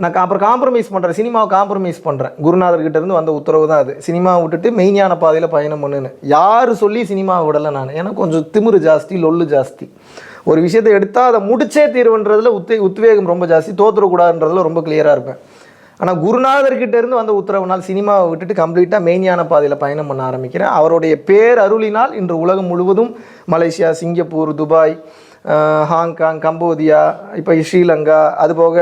Speaker 1: நான் அப்புறம் காம்ப்ரமைஸ் பண்ணுறேன் சினிமாவை காம்ப்ரமைஸ் பண்ணுறேன் குருநாதர்கிட்ட இருந்து வந்த உத்தரவு தான் அது சினிமாவை விட்டுட்டு மெய்ஞான பாதையில் பயணம் பண்ணுன்னு யார் சொல்லி சினிமாவை விடலை நான் ஏன்னா கொஞ்சம் திமிரு ஜாஸ்தி லொல்லு ஜாஸ்தி ஒரு விஷயத்தை எடுத்தால் அதை முடிச்சே தீர்வுன்றதில் உத் உத்வேகம் ரொம்ப ஜாஸ்தி தோற்றுறக்கூடாதுன்றதில் ரொம்ப கிளியராக இருப்பேன் ஆனால் குருநாதர்கிட்ட இருந்து வந்த உத்தரவுனால் சினிமாவை விட்டுட்டு கம்ப்ளீட்டாக மெய்ஞான பாதையில் பயணம் பண்ண ஆரம்பிக்கிறேன் அவருடைய பேர் அருளினால் இன்று உலகம் முழுவதும் Malaysia Singapore Dubai Hong Kong Cambodia இப்போ ஸ்ரீலங்கா அது போக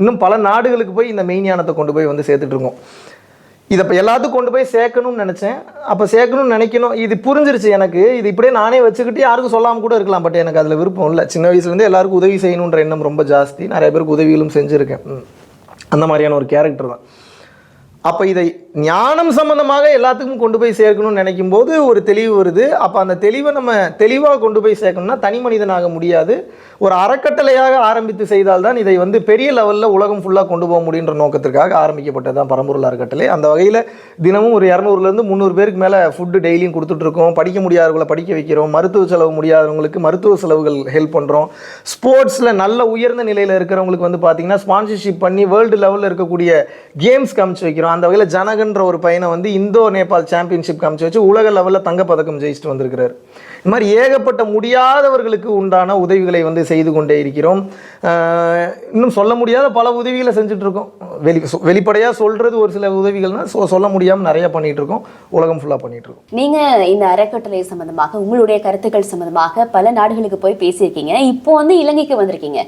Speaker 1: இன்னும் பல நாடுகளுக்கு போய் இந்த மெய்ஞானத்தை கொண்டு போய் வந்து சேர்த்துட்ருக்கோம் இதை இப்போ எல்லாத்துக்கும் கொண்டு போய் சேர்க்கணும்னு நினச்சேன் அப்போ சேர்க்கணும்னு நினைக்கணும் இது புரிஞ்சிருச்சு எனக்கு இது இப்படியே நானே வச்சுக்கிட்டு யாருக்கும் சொல்லாமல் கூட இருக்கலாம் பட் எனக்கு அதில் விருப்பம் இல்லை சின்ன வயசுலேருந்து எல்லாருக்கும் உதவி செய்யணுன்ற எண்ணம் ரொம்ப ஜாஸ்தி நிறைய பேருக்கு உதவிகளும் செஞ்சுருக்கேன் அந்த மாதிரியான ஒரு கேரக்டர் தான் அப்போ இதை ஞானம் சம்மந்தமாக எல்லாத்துக்கும் கொண்டு போய் சேர்க்கணும்னு நினைக்கும் போது ஒரு தெளிவு வருது அப்போ அந்த தெளிவை நம்ம தெளிவாக கொண்டு போய் சேர்க்கணும்னா தனி மனிதனாக முடியாது ஒரு அறக்கட்டளையாக ஆரம்பித்து செய்தால்தான் இதை வந்து பெரிய லெவலில் உலகம் ஃபுல்லாக கொண்டு போக முடியுன்ற நோக்கத்திற்காக ஆரம்பிக்கப்பட்டது தான் பரம்பொருள் அறக்கட்டளை அந்த வகையில் தினமும் ஒரு இரநூறுலேருந்து முந்நூறு பேருக்கு மேலே ஃபுட்டு டெய்லியும் கொடுத்துட்ருக்கோம் படிக்க முடியாதவங்களை படிக்க வைக்கிறோம் மருத்துவ செலவு முடியாதவங்களுக்கு மருத்துவ செலவுகள் ஹெல்ப் பண்ணுறோம் ஸ்போர்ட்ஸில் நல்ல உயர்ந்த நிலையில் இருக்கிறவங்களுக்கு வந்து பார்த்திங்கன்னா ஸ்பான்சர்ஷிப் பண்ணி வேர்ல்டு லெவலில் இருக்கக்கூடிய கேம்ஸ் காமிச்சு வைக்கிறோம் அந்த வகையில் ஜனக தியாகன்ற ஒரு பையனை வந்து இந்தோ நேபாள் சாம்பியன்ஷிப் காமிச்சு வச்சு உலக லெவலில் தங்கப்பதக்கம் ஜெயிச்சுட்டு வந்திருக்கிறார் இது மாதிரி ஏகப்பட்ட முடியாதவர்களுக்கு உண்டான உதவிகளை வந்து செய்து கொண்டே இருக்கிறோம் இன்னும் சொல்ல முடியாத பல உதவிகளை செஞ்சிட்ருக்கோம் வெளி வெளிப்படையாக சொல்கிறது ஒரு சில உதவிகள்னால் ஸோ சொல்ல முடியாமல் நிறைய பண்ணிகிட்டு இருக்கோம் உலகம் ஃபுல்லாக பண்ணிகிட்டு இருக்கோம்
Speaker 2: நீங்கள் இந்த அறக்கட்டளை சம்மந்தமாக உங்களுடைய கருத்துக்கள் சம்மந்தமாக பல நாடுகளுக்கு போய் பேசியிருக்கீங்க இப்போ வந்து இலங்கைக்கு வந்திருக்கீங்க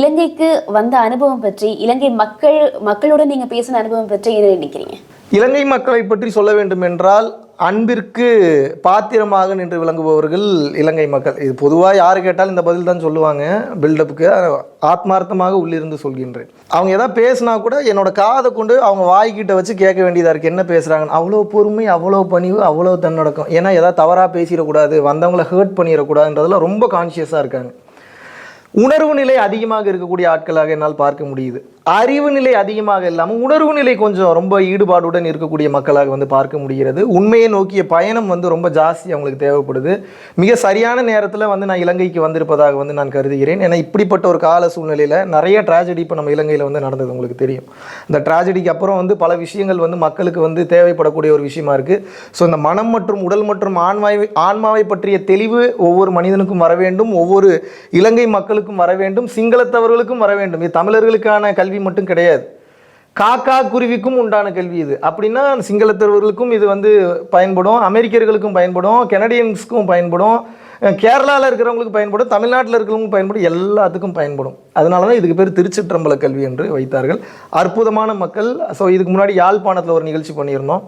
Speaker 2: இலங்கைக்கு வந்த அனுபவம் பற்றி இலங்கை மக்கள் மக்களுடன் நீங்கள் பேசின அனுபவம் பற்றி என்ன நினைக்கிறீங்க
Speaker 1: இலங்கை மக்களை பற்றி சொல்ல வேண்டும் என்றால் அன்பிற்கு பாத்திரமாக நின்று விளங்குபவர்கள் இலங்கை மக்கள் இது பொதுவாக யார் கேட்டாலும் இந்த பதில் தான் சொல்லுவாங்க பில்டப்புக்கு ஆத்மார்த்தமாக உள்ளிருந்து சொல்கின்றேன் அவங்க எதாவது பேசினா கூட என்னோடய காதை கொண்டு அவங்க வாய்க்கிட்ட வச்சு கேட்க வேண்டியதாக இருக்குது என்ன பேசுகிறாங்கன்னு அவ்வளோ பொறுமை அவ்வளோ பணிவு அவ்வளோ தன்னடக்கம் ஏன்னா எதாவது தவறாக பேசிடக்கூடாது வந்தவங்களை ஹேர்ட் பண்ணிடக்கூடாதுன்றதுல ரொம்ப கான்ஷியஸாக இருக்காங்க உணர்வு நிலை அதிகமாக இருக்கக்கூடிய ஆட்களாக என்னால் பார்க்க முடியுது அறிவு நிலை அதிகமாக இல்லாமல் உணர்வு நிலை கொஞ்சம் ரொம்ப ஈடுபாடுடன் இருக்கக்கூடிய மக்களாக வந்து பார்க்க முடிகிறது உண்மையை நோக்கிய பயணம் வந்து ரொம்ப ஜாஸ்தி அவங்களுக்கு தேவைப்படுது மிக சரியான நேரத்தில் வந்து நான் இலங்கைக்கு வந்திருப்பதாக வந்து நான் கருதுகிறேன் ஏன்னா இப்படிப்பட்ட ஒரு கால சூழ்நிலையில் நிறைய ட்ராஜடி இப்போ நம்ம இலங்கையில் வந்து நடந்தது உங்களுக்கு தெரியும் இந்த ட்ராஜடிக்கு அப்புறம் வந்து பல விஷயங்கள் வந்து மக்களுக்கு வந்து தேவைப்படக்கூடிய ஒரு விஷயமா இருக்குது ஸோ இந்த மனம் மற்றும் உடல் மற்றும் ஆன்மாவை ஆன்மாவை பற்றிய தெளிவு ஒவ்வொரு மனிதனுக்கும் வர வேண்டும் ஒவ்வொரு இலங்கை மக்களுக்கும் வர வேண்டும் சிங்களத்தவர்களுக்கும் வர வேண்டும் இது தமிழர்களுக்கான கல்வி கல்வி மட்டும் கிடையாது காக்கா குருவிக்கும் உண்டான கல்வி இது அப்படின்னா சிங்களத்தவர்களுக்கும் இது வந்து பயன்படும் அமெரிக்கர்களுக்கும் பயன்படும் கெனடியன்ஸுக்கும் பயன்படும் கேரளாவில் இருக்கிறவங்களுக்கு பயன்படும் தமிழ்நாட்டில் இருக்கிறவங்களுக்கு பயன்படும் எல்லாத்துக்கும் பயன்படும் அதனால தான் இதுக்கு பேர் திருச்சிற்றம்பல கல்வி என்று வைத்தார்கள் அற்புதமான மக்கள் ஸோ இதுக்கு முன்னாடி யாழ்ப்பாணத்தில் ஒரு நிகழ்ச்சி பண்ணியிருந்தோம்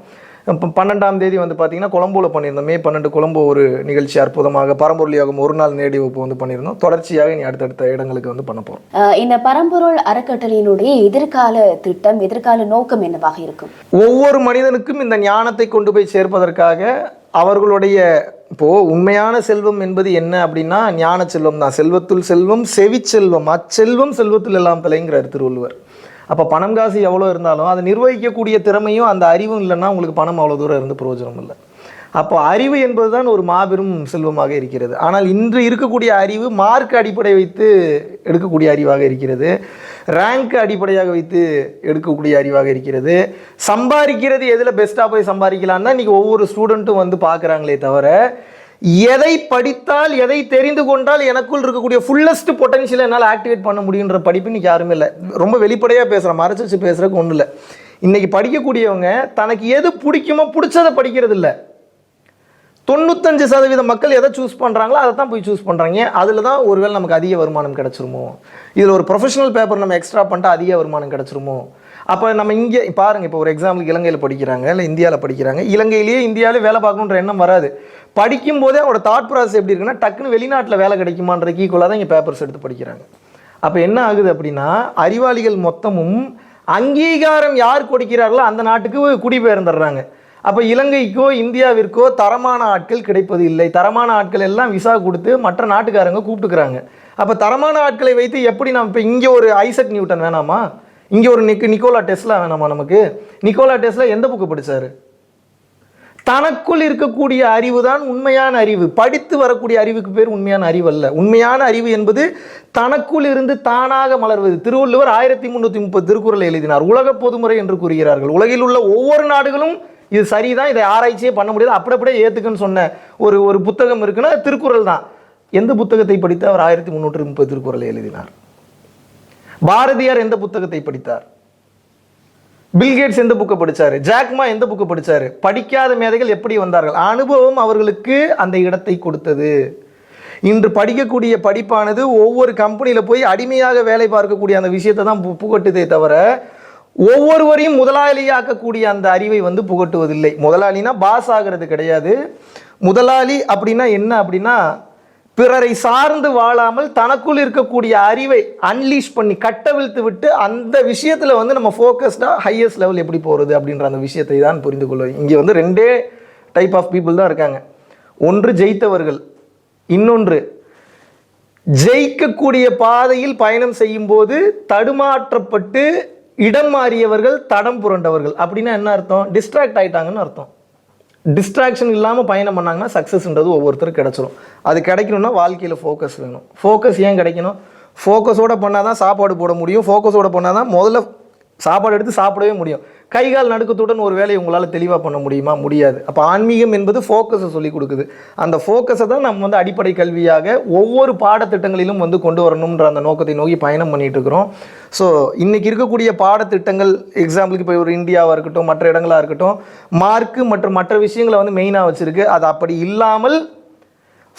Speaker 1: இப்போ பன்னெண்டாம் தேதி வந்து பார்த்தீங்கன்னா கொலம்போவில் பண்ணியிருந்தோம் மே பன்னெண்டு கொழம்பு ஒரு நிகழ்ச்சி அற்புதமாக பரம்பொருள் யோகம் ஒரு நாள் நேடி வகுப்பு வந்து பண்ணியிருந்தோம் தொடர்ச்சியாக இனி அடுத்தடுத்த இடங்களுக்கு வந்து பண்ண
Speaker 2: போகிறோம் இந்த பரம்பொருள் அறக்கட்டளையினுடைய எதிர்கால திட்டம் எதிர்கால நோக்கம் என்னவாக இருக்கும்
Speaker 1: ஒவ்வொரு மனிதனுக்கும் இந்த ஞானத்தை கொண்டு போய் சேர்ப்பதற்காக அவர்களுடைய இப்போ உண்மையான செல்வம் என்பது என்ன அப்படின்னா ஞான செல்வம் தான் செல்வத்துள் செல்வம் செவி செல்வம் அச்செல்வம் செல்வத்துள் எல்லாம் தலைங்கிறார் திருவள்ளுவர் அப்போ பணம் காசு எவ்வளோ இருந்தாலும் அதை நிர்வகிக்கக்கூடிய திறமையும் அந்த அறிவும் இல்லைன்னா உங்களுக்கு பணம் அவ்வளோ தூரம் இருந்து பிரயோஜனம் இல்லை அப்போ அறிவு என்பது தான் ஒரு மாபெரும் செல்வமாக இருக்கிறது ஆனால் இன்று இருக்கக்கூடிய அறிவு மார்க் அடிப்படை வைத்து எடுக்கக்கூடிய அறிவாக இருக்கிறது ரேங்க் அடிப்படையாக வைத்து எடுக்கக்கூடிய அறிவாக இருக்கிறது சம்பாதிக்கிறது எதில் பெஸ்ட்டாக போய் சம்பாதிக்கலான்னா இன்றைக்கி ஒவ்வொரு ஸ்டூடெண்ட்டும் வந்து பார்க்குறாங்களே தவிர எதை படித்தால் எதை தெரிந்து கொண்டால் எனக்குள் இருக்கக்கூடிய ஃபுல்லஸ்ட் பொட்டன்ஷியல் என்னால் ஆக்டிவேட் பண்ண முடியுன்ற படிப்பு இன்னைக்கு யாருமே இல்லை ரொம்ப வெளிப்படையாக பேசுகிறேன் மறைச்சி வச்சு ஒன்றும் இல்லை இன்றைக்கி படிக்கக்கூடியவங்க தனக்கு எது பிடிக்குமோ பிடிச்சதை படிக்கிறது இல்லை தொண்ணூத்தஞ்சு சதவீத மக்கள் எதை சூஸ் பண்ணுறாங்களோ அதை தான் போய் சூஸ் பண்ணுறாங்க அதில் தான் ஒருவேளை நமக்கு அதிக வருமானம் கிடச்சிருமோ இதில் ஒரு ப்ரொஃபஷனல் பேப்பர் நம்ம எக்ஸ்ட்ரா பண்ணிட்டு அதிக வருமானம் கிடச்சிருமோ அப்போ நம்ம இங்கே பாருங்கள் இப்போ ஒரு எக்ஸாம்பிள் இலங்கையில் படிக்கிறாங்க இல்லை இந்தியாவில் படிக்கிறாங்க இலங்கையிலேயே இந்தியாவிலே வேலை பார்க்கணுன்ற எண்ணம் வராது படிக்கும் போதே அவரோட தாட் ப்ராசஸ் எப்படி இருக்குன்னா டக்குன்னு வெளிநாட்டில் வேலை கிடைக்குமான்ற ஈக்குவலாக தான் இங்கே பேப்பர்ஸ் எடுத்து படிக்கிறாங்க அப்போ என்ன ஆகுது அப்படின்னா அறிவாளிகள் மொத்தமும் அங்கீகாரம் யார் கொடுக்கிறார்களோ அந்த நாட்டுக்கு குடிபெயர்ந்துடுறாங்க அப்போ இலங்கைக்கோ இந்தியாவிற்கோ தரமான ஆட்கள் கிடைப்பது இல்லை தரமான ஆட்கள் எல்லாம் விசா கொடுத்து மற்ற நாட்டுக்காரங்க கூப்பிட்டுக்கிறாங்க அப்போ தரமான ஆட்களை வைத்து எப்படி நாம் இப்போ இங்கே ஒரு ஐசக் நியூட்டன் வேணாமா இங்கே ஒரு நிக்கு நிக்கோலா டெஸ்லா வேணாமா நமக்கு நிக்கோலா டெஸ்லா எந்த புக்கு படித்தார் தனக்குள் இருக்கக்கூடிய அறிவு தான் உண்மையான அறிவு படித்து வரக்கூடிய அறிவுக்கு பேர் உண்மையான அறிவு அல்ல உண்மையான அறிவு என்பது தனக்குள் இருந்து தானாக மலர்வது திருவள்ளுவர் ஆயிரத்தி முந்நூற்றி முப்பது திருக்குறளை எழுதினார் உலக பொதுமுறை என்று கூறுகிறார்கள் உலகில் உள்ள ஒவ்வொரு நாடுகளும் இது சரிதான் இதை ஆராய்ச்சியே பண்ண முடியாது அப்படி அப்படியே ஏற்றுக்குன்னு சொன்ன ஒரு ஒரு புத்தகம் இருக்குன்னா திருக்குறள் தான் எந்த புத்தகத்தை படித்து அவர் ஆயிரத்தி முந்நூற்றி முப்பது திருக்குறளை எழுதினார் பாரதியார் எந்த புத்தகத்தை படித்தார் பில்கேட்ஸ் எந்த புக்கை படித்தார் ஜாக்மா எந்த புக்கை படித்தார் படிக்காத மேதைகள் எப்படி வந்தார்கள் அனுபவம் அவர்களுக்கு அந்த இடத்தை கொடுத்தது இன்று படிக்கக்கூடிய படிப்பானது ஒவ்வொரு கம்பெனியில் போய் அடிமையாக வேலை பார்க்கக்கூடிய அந்த விஷயத்தை தான் புகட்டுதே தவிர ஒவ்வொருவரையும் முதலாளியாக்கக்கூடிய அந்த அறிவை வந்து புகட்டுவதில்லை முதலாளினா பாஸ் ஆகிறது கிடையாது முதலாளி அப்படின்னா என்ன அப்படின்னா பிறரை சார்ந்து வாழாமல் தனக்குள் இருக்கக்கூடிய அறிவை அன்லீஷ் பண்ணி கட்டவிழ்த்து விட்டு அந்த விஷயத்தில் வந்து நம்ம ஃபோக்கஸ்டாக ஹையஸ்ட் லெவல் எப்படி போகிறது அப்படின்ற அந்த விஷயத்தை தான் புரிந்து கொள்வோம் இங்கே வந்து ரெண்டே டைப் ஆஃப் பீப்புள் தான் இருக்காங்க ஒன்று ஜெயித்தவர்கள் இன்னொன்று ஜெயிக்கக்கூடிய பாதையில் பயணம் செய்யும்போது தடுமாற்றப்பட்டு இடம் மாறியவர்கள் தடம் புரண்டவர்கள் அப்படின்னா என்ன அர்த்தம் டிஸ்ட்ராக்ட் ஆயிட்டாங்கன்னு அர்த்தம் டிஸ்ட்ராக்ஷன் இல்லாமல் பயணம் பண்ணாங்கன்னா சக்ஸஸ்ன்றது ஒவ்வொருத்தரும் கிடச்சிரும் அது கிடைக்கணும்னா வாழ்க்கையில் ஃபோக்கஸ் வேணும் ஃபோக்கஸ் ஏன் கிடைக்கணும் ஃபோக்கஸோடு பண்ணால் தான் சாப்பாடு போட முடியும் ஃபோக்கஸோடு பண்ணால் தான் முதல்ல சாப்பாடு எடுத்து சாப்பிடவே முடியும் கை கால் நடுக்கத்துடன் ஒரு வேலையை உங்களால் தெளிவாக பண்ண முடியுமா முடியாது அப்போ ஆன்மீகம் என்பது ஃபோக்கஸை சொல்லிக் கொடுக்குது அந்த ஃபோக்கஸை தான் நம்ம வந்து அடிப்படை கல்வியாக ஒவ்வொரு பாடத்திட்டங்களிலும் வந்து கொண்டு வரணுன்ற அந்த நோக்கத்தை நோக்கி பயணம் பண்ணிகிட்டு இருக்கிறோம் ஸோ இன்றைக்கி இருக்கக்கூடிய பாடத்திட்டங்கள் எக்ஸாம்பிளுக்கு இப்போ ஒரு இந்தியாவாக இருக்கட்டும் மற்ற இடங்களாக இருக்கட்டும் மார்க்கு மற்றும் மற்ற விஷயங்களை வந்து மெயினாக வச்சுருக்கு அது அப்படி இல்லாமல்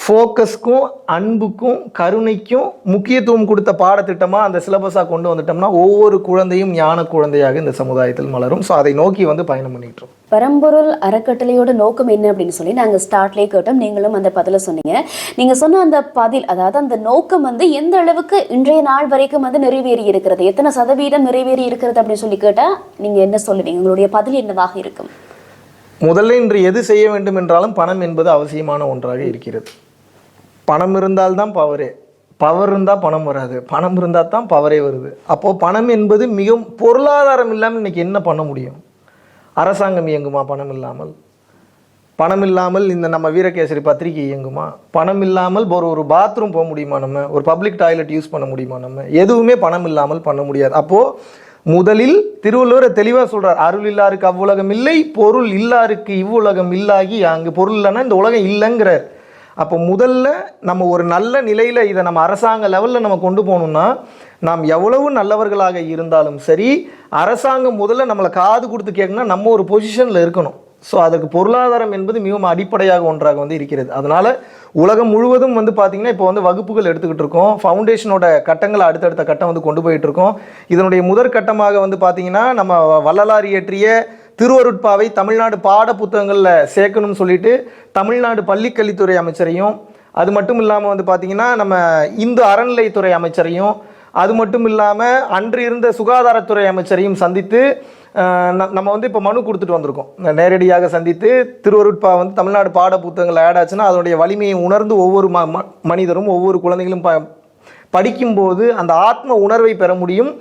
Speaker 1: ஃபோக்கஸ்க்கும் அன்புக்கும் கருணைக்கும் முக்கியத்துவம் கொடுத்த பாடத்திட்டமாக அந்த சிலபஸாக கொண்டு வந்துட்டோம்னா ஒவ்வொரு குழந்தையும் ஞான குழந்தையாக இந்த சமுதாயத்தில் மலரும் ஸோ அதை நோக்கி வந்து பயணம்
Speaker 2: பண்ணிட்டு பரம்பொருள் அறக்கட்டளையோட நோக்கம் என்ன அப்படின்னு சொல்லி நாங்கள் ஸ்டார்ட்லேயே கேட்டோம் நீங்களும் அந்த பதில சொன்னீங்க நீங்கள் சொன்ன அந்த பதில் அதாவது அந்த நோக்கம் வந்து எந்த அளவுக்கு இன்றைய நாள் வரைக்கும் வந்து நிறைவேறி இருக்கிறது எத்தனை சதவீதம் நிறைவேறி இருக்கிறது அப்படின்னு சொல்லி கேட்டால் நீங்கள் என்ன சொல்லுவீங்க உங்களுடைய பதில் என்னவாக இருக்கும்
Speaker 1: முதல்ல இன்று எது செய்ய வேண்டும் என்றாலும் பணம் என்பது அவசியமான ஒன்றாக இருக்கிறது பணம் இருந்தால்தான் பவரே பவர் இருந்தால் பணம் வராது பணம் இருந்தால் தான் பவரே வருது அப்போது பணம் என்பது மிகவும் பொருளாதாரம் இல்லாமல் இன்றைக்கி என்ன பண்ண முடியும் அரசாங்கம் இயங்குமா பணம் இல்லாமல் பணம் இல்லாமல் இந்த நம்ம வீரகேசரி பத்திரிக்கை இயங்குமா பணம் இல்லாமல் ஒரு ஒரு பாத்ரூம் போக முடியுமா நம்ம ஒரு பப்ளிக் டாய்லெட் யூஸ் பண்ண முடியுமா நம்ம எதுவுமே பணம் இல்லாமல் பண்ண முடியாது அப்போது முதலில் திருவள்ளுவர் தெளிவாக சொல்கிறார் அருள் இல்லாருக்கு அவ்வுலகம் இல்லை பொருள் இல்லாருக்கு இவ்வுலகம் இல்லாகி அங்கே பொருள் இல்லைன்னா இந்த உலகம் இல்லைங்கிறார் அப்போ முதல்ல நம்ம ஒரு நல்ல நிலையில் இதை நம்ம அரசாங்க லெவலில் நம்ம கொண்டு போகணும்னா நாம் எவ்வளவு நல்லவர்களாக இருந்தாலும் சரி அரசாங்கம் முதல்ல நம்மளை காது கொடுத்து கேட்கணும்னா நம்ம ஒரு பொசிஷனில் இருக்கணும் ஸோ அதற்கு பொருளாதாரம் என்பது மிகவும் அடிப்படையாக ஒன்றாக வந்து இருக்கிறது அதனால் உலகம் முழுவதும் வந்து பார்த்திங்கன்னா இப்போ வந்து வகுப்புகள் எடுத்துக்கிட்டு இருக்கோம் ஃபவுண்டேஷனோட கட்டங்களை அடுத்தடுத்த கட்டம் வந்து கொண்டு போயிட்டு இருக்கோம் இதனுடைய முதற்கட்டமாக வந்து பார்த்திங்கன்னா நம்ம வள்ளலார் இயற்றிய திருவருட்பாவை தமிழ்நாடு பாட புத்தகங்களில் சேர்க்கணும்னு சொல்லிட்டு தமிழ்நாடு பள்ளிக்கல்வித்துறை அமைச்சரையும் அது மட்டும் இல்லாமல் வந்து பார்த்திங்கன்னா நம்ம இந்து அறநிலைத்துறை அமைச்சரையும் அது மட்டும் இல்லாமல் அன்று இருந்த சுகாதாரத்துறை அமைச்சரையும் சந்தித்து நம்ம வந்து இப்போ மனு கொடுத்துட்டு வந்திருக்கோம் நேரடியாக சந்தித்து திருவருட்பா வந்து தமிழ்நாடு பாட புத்தகங்கள் ஆட் ஆச்சுன்னா அதனுடைய வலிமையை உணர்ந்து ஒவ்வொரு ம மனிதரும் ஒவ்வொரு குழந்தைகளும் ப படிக்கும்போது அந்த ஆத்ம உணர்வை பெற முடியும்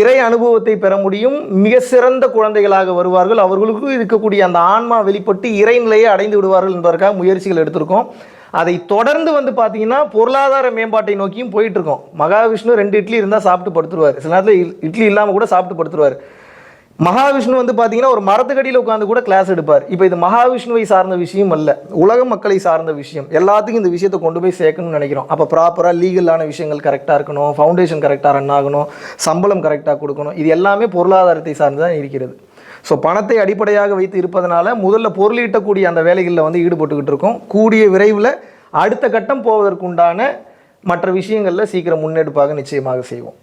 Speaker 1: இறை அனுபவத்தை பெற முடியும் மிக சிறந்த குழந்தைகளாக வருவார்கள் அவர்களுக்கும் இருக்கக்கூடிய அந்த ஆன்மா வெளிப்பட்டு இறைநிலையை அடைந்து விடுவார்கள் என்பதற்காக முயற்சிகள் எடுத்திருக்கோம் அதை தொடர்ந்து வந்து பார்த்தீங்கன்னா பொருளாதார மேம்பாட்டை நோக்கியும் போயிட்டுருக்கோம் மகாவிஷ்ணு ரெண்டு இட்லி இருந்தால் சாப்பிட்டு படுத்துருவார் சில நேரத்தில் இட்லி இல்லாமல் கூட சாப்பிட்டு படுத்துருவார் மகாவிஷ்ணு வந்து பார்த்தீங்கன்னா ஒரு மரத்துக்கடியில் உட்காந்து கூட கிளாஸ் எடுப்பார் இப்போ இது மகாவிஷ்ணுவை சார்ந்த விஷயம் அல்ல உலக மக்களை சார்ந்த விஷயம் எல்லாத்துக்கும் இந்த விஷயத்தை கொண்டு போய் சேர்க்கணும்னு நினைக்கிறோம் அப்போ ப்ராப்பராக லீகலான விஷயங்கள் கரெக்டாக இருக்கணும் ஃபவுண்டேஷன் கரெக்டாக ரன் ஆகணும் சம்பளம் கரெக்டாக கொடுக்கணும் இது எல்லாமே பொருளாதாரத்தை சார்ந்து தான் இருக்கிறது ஸோ பணத்தை அடிப்படையாக வைத்து இருப்பதனால முதல்ல பொருளீட்டக்கூடிய அந்த வேலைகளில் வந்து ஈடுபட்டுக்கிட்டு இருக்கோம் கூடிய விரைவில் அடுத்த கட்டம் போவதற்குண்டான மற்ற விஷயங்களில் சீக்கிரம் முன்னெடுப்பாக நிச்சயமாக செய்வோம்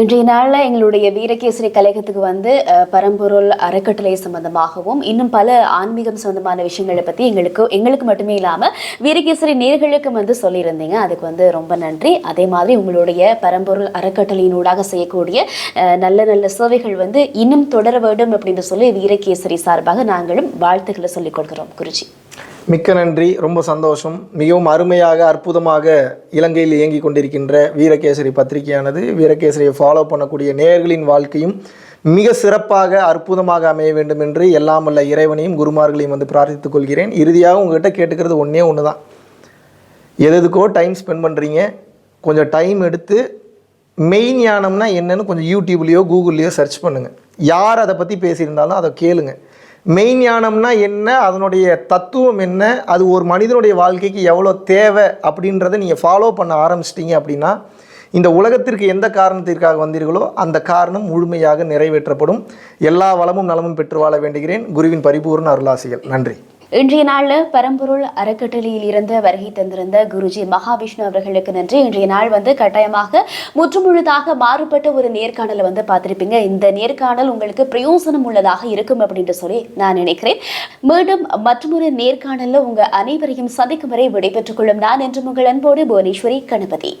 Speaker 2: இன்றைய நாளில் எங்களுடைய வீரகேசரி கழகத்துக்கு வந்து பரம்பொருள் அறக்கட்டளை சம்பந்தமாகவும் இன்னும் பல ஆன்மீகம் சம்பந்தமான விஷயங்களை பற்றி எங்களுக்கு எங்களுக்கு மட்டுமே இல்லாமல் வீரகேசரி நேர்களுக்கும் வந்து சொல்லியிருந்தீங்க அதுக்கு வந்து ரொம்ப நன்றி அதே மாதிரி உங்களுடைய பரம்பொருள் அறக்கட்டளையினூடாக செய்யக்கூடிய நல்ல நல்ல சேவைகள் வந்து இன்னும் தொடர வேண்டும் அப்படின்னு சொல்லி வீரகேசரி சார்பாக நாங்களும் வாழ்த்துக்களை சொல்லிக் கொடுக்குறோம் குருஜி
Speaker 1: மிக்க நன்றி ரொம்ப சந்தோஷம் மிகவும் அருமையாக அற்புதமாக இலங்கையில் இயங்கி கொண்டிருக்கின்ற வீரகேசரி பத்திரிகையானது வீரகேசரியை ஃபாலோ பண்ணக்கூடிய நேர்களின் வாழ்க்கையும் மிக சிறப்பாக அற்புதமாக அமைய வேண்டும் என்று எல்லாம் உள்ள இறைவனையும் குருமார்களையும் வந்து பிரார்த்தித்துக் கொள்கிறேன் இறுதியாக உங்கள்கிட்ட கேட்டுக்கிறது ஒன்றே ஒன்று தான் எது எதுக்கோ டைம் ஸ்பெண்ட் பண்ணுறீங்க கொஞ்சம் டைம் எடுத்து மெயின் ஞானம்னா என்னென்னு கொஞ்சம் யூடியூப்லேயோ கூகுள்லேயோ சர்ச் பண்ணுங்கள் யார் அதை பற்றி பேசியிருந்தாலும் அதை கேளுங்கள் மெய் ஞானம்னா என்ன அதனுடைய தத்துவம் என்ன அது ஒரு மனிதனுடைய வாழ்க்கைக்கு எவ்வளோ தேவை அப்படின்றத நீங்கள் ஃபாலோ பண்ண ஆரம்பிச்சிட்டிங்க அப்படின்னா இந்த உலகத்திற்கு எந்த காரணத்திற்காக வந்தீர்களோ அந்த காரணம் முழுமையாக நிறைவேற்றப்படும் எல்லா வளமும் நலமும் பெற்று வாழ வேண்டுகிறேன் குருவின் பரிபூர்ண அருளாசிகள் நன்றி
Speaker 2: இன்றைய நாளில் பரம்பொருள் அறக்கட்டளையில் இருந்து வருகை தந்திருந்த குருஜி மகாவிஷ்ணு அவர்களுக்கு நன்றி இன்றைய நாள் வந்து கட்டாயமாக முற்றுமுழுதாக மாறுபட்ட ஒரு நேர்காணலை வந்து பார்த்துருப்பீங்க இந்த நேர்காணல் உங்களுக்கு பிரயோசனம் உள்ளதாக இருக்கும் அப்படின்ற சொல்லி நான் நினைக்கிறேன் மீண்டும் மற்றொரு நேர்காணலில் உங்கள் அனைவரையும் சந்திக்கும் வரை விடைபெற்றுக் கொள்ளும் நான் என்றும் உங்கள் அன்போடு புவனேஸ்வரி கணபதி